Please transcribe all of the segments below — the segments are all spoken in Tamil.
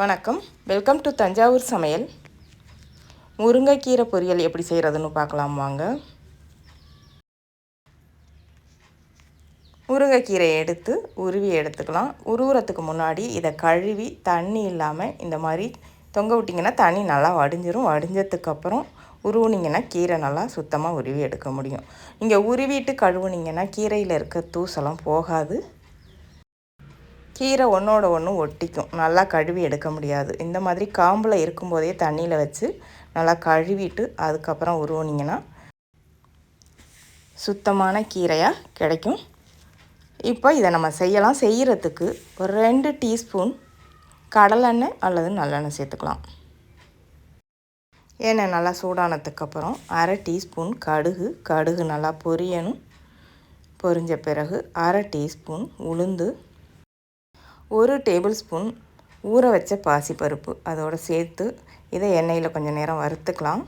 வணக்கம். வெல்கம் டு தஞ்சாவூர் சமையல். முருங்கைக்கீரை பொரியல் எப்படி செய்கிறதுன்னு பார்க்கலாம் வாங்க. முருங்கைக்கீரை எடுத்து உருவி எடுத்துக்கலாம். உருவுறதுக்கு முன்னாடி இதை கழுவி தண்ணி இல்லாமல் இந்த மாதிரி தொங்க விட்டிங்கன்னா தண்ணி நல்லா வடிஞ்சிரும். வடிஞ்சதுக்கப்புறம் உருவுனிங்கன்னா கீரை நல்லா சுத்தமாக உருவி எடுக்க முடியும். நீங்கள் உருவிட்டு கழுவுனிங்கன்னா கீரையில் இருக்க தூசெல்லாம் போகாது. கீரை ஒன்றோட ஒன்று ஒட்டிக்கும். நல்லா கழுவி எடுக்க முடியாது. இந்த மாதிரி காம்பில் இருக்கும்போதே தண்ணியில் வச்சு நல்லா கழுவிட்டு அதுக்கப்புறம் உருவினீங்கன்னா சுத்தமான கீரையாக கிடைக்கும். இப்போ இதை நம்ம செய்யலாம். செய்கிறதுக்கு ஒரு ரெண்டு டீஸ்பூன் கடலெண்ணெய் அல்லது நல்லெண்ணெய் சேர்த்துக்கலாம். எண்ணெய் நல்லா சூடானதுக்கப்புறம் அரை டீஸ்பூன் கடுகு. கடுகு நல்லா பொரியணும். பொரிஞ்ச பிறகு அரை டீஸ்பூன் உளுந்து ஒரு டேபிள் ஸ்பூன் ஊற வச்ச பாசிப்பருப்பு. அதோடு சேர்த்து இதை எண்ணெயில் கொஞ்சம் நேரம் வறுத்துக்கலாம்.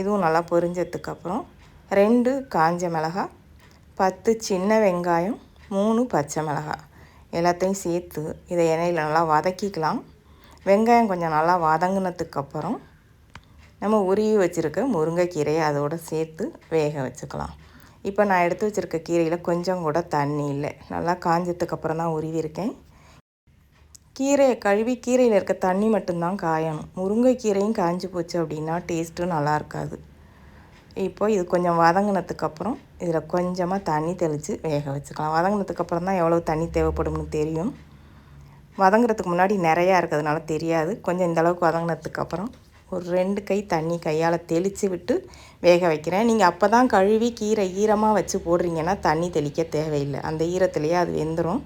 இதுவும் நல்லா பொரிஞ்சதுக்கப்புறம் ரெண்டு காஞ்ச மிளகாய் பத்து சின்ன வெங்காயம் மூணு பச்சை மிளகாய் எல்லாத்தையும் சேர்த்து இதை எண்ணெயில் நல்லா வதக்கிக்கலாம். வெங்காயம் கொஞ்சம் நல்லா வதங்கினதுக்கப்புறம் நம்ம உருவி வச்சுருக்க முருங்கைக்கீரையை அதோடு சேர்த்து வேக வச்சுக்கலாம். இப்போ நான் எடுத்து வச்சுருக்க கீரையில் கொஞ்சம் கூட தண்ணி இல்லை. நல்லா காஞ்சதுக்கப்புறம் தான் உருவிருக்கேன் கீரையை கழுவி கீரையில் இருக்க தண்ணி மட்டும்தான் காயணும். முருங்கைக்கீரையும் காஞ்சி போச்சு அப்படின்னா டேஸ்ட்டும் நல்லா இருக்காது. இப்போ இது கொஞ்சம் வதங்கினதுக்கப்புறம் இதில் கொஞ்சமாக தண்ணி தெளித்து வேக வச்சுக்கலாம். வதங்கினதுக்கப்புறம் தான் எவ்வளோ தண்ணி தேவைப்படும்னு தெரியும். வதங்குறதுக்கு முன்னாடி நிறையா இருக்கிறதுனால தெரியாது. கொஞ்சம் இந்தளவுக்கு வதங்கினதுக்கப்புறம் ஒரு ரெண்டு கை தண்ணி கையால் தெளித்து விட்டு வேக வைக்கிறேன். நீங்கள் அப்போ தான் கழுவி கீரை ஈரமாக வச்சு போடுறீங்கன்னா தண்ணி தெளிக்க தேவையில்லை. அந்த ஈரத்துலேயே அது வெந்துடும்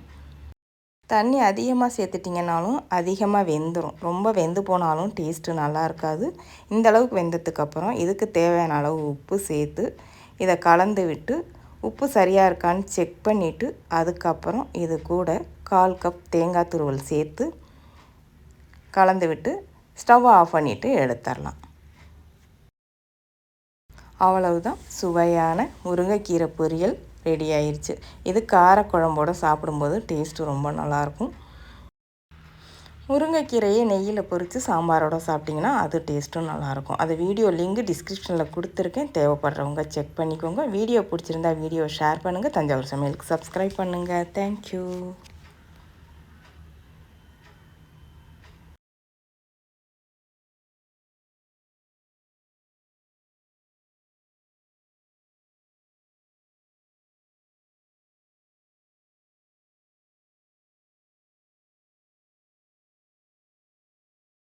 தண்ணி அதிகமாக சேர்த்துட்டிங்கனாலும் அதிகமாக வெந்துடும் ரொம்ப வெந்து போனாலும் டேஸ்ட்டு நல்லா இருக்காது. இந்த அளவுக்கு வெந்ததுக்கப்புறம் இதுக்கு தேவையான அளவு உப்பு சேர்த்து இதை கலந்து விட்டு உப்பு சரியாக இருக்கான்னு செக் பண்ணிவிட்டு அதுக்கப்புறம் இது கூட கால் கப் தேங்காய் துருவல் சேர்த்து கலந்து விட்டு ஸ்டவ் ஆஃப் பண்ணிவிட்டு எடுத்துடலாம். அவ்வளவுதான். சுவையான முருங்கைக்கீரை பொரியல் ரெடி ஆயிடுச்சு இது காரக்குழம்போடு சாப்பிடும்போது டேஸ்ட்டு ரொம்ப நல்லாயிருக்கும். முருங்கைக்கீரையை நெய்யில் பொறித்து சாம்பாரோடு சாப்பிட்டிங்கன்னா அது டேஸ்ட்டும் நல்லாயிருக்கும். அது வீடியோ லிங்க் டிஸ்கிரிப்ஷனில் கொடுத்துருக்கேன். தேவைப்படுறவங்க செக் பண்ணிக்கோங்க. வீடியோ பிடிச்சிருந்தா வீடியோ ஷேர் பண்ணுங்கள் தஞ்சாவூர் சமையலுக்கு சப்ஸ்கிரைப் பண்ணுங்கள் தேங்க்யூ